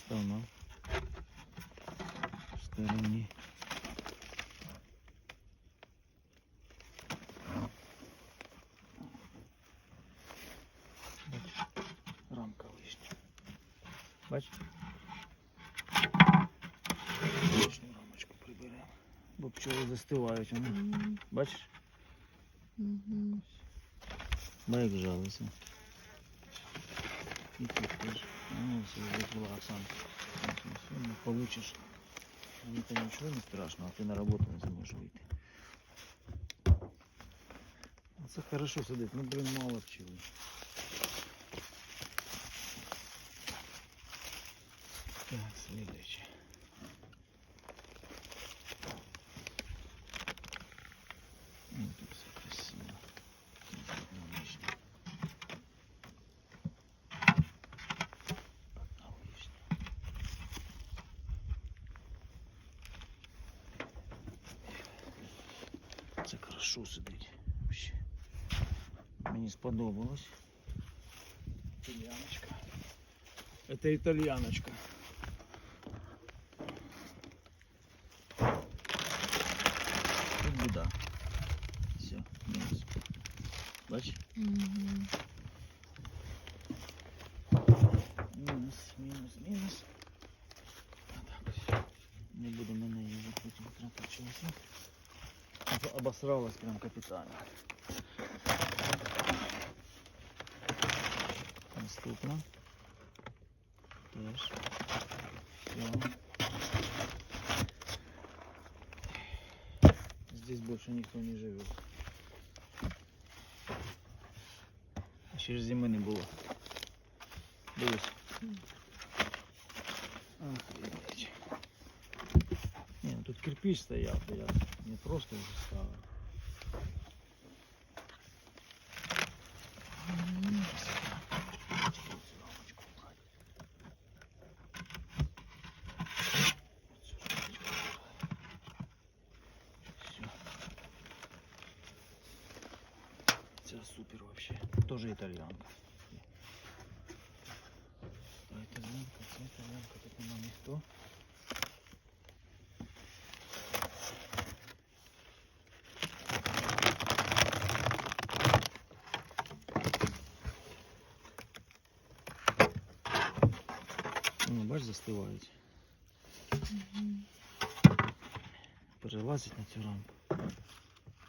десь давно. В стороні. Рамка лишня. Бачите? Лишню рамочку приберемо. Бо пчоли застивають вони. А ну. Mm -hmm. Бачиш? Mm -hmm. Байк жалується. І тут теж. Ну, все, визвала Оксана. Все, не получиш. Мені то нічого не страшно, а ти на роботу не зможеш вийти. А Це хорошо сидить, ну блин, мало пчели. Так, следующий. Ну, тут все красиво. Тут лишнее. Одна лишняя. Це хорошо сидить. Вообще. Мені сподобалось. Итальяночка. Это итальяночка. Тут беда. Все, минус. Бачиш? Мгм. Мінус, мінус, мінус. А так, все. Не буду на неї вже потім тратити часу. Об- Обосралась прям капітально. Наступна. Теж. Все. Здесь больше никто не живет. Ще ж зими не було. Дивись. Охренеть. Ні, тут кирпич стояв, то я просто. Все. Це супер вообще. Тоже итальянка. Та итальянка, итальянка, тут нема ніхто. Бач, застивають. Мгм. Перелазять на цю рамку.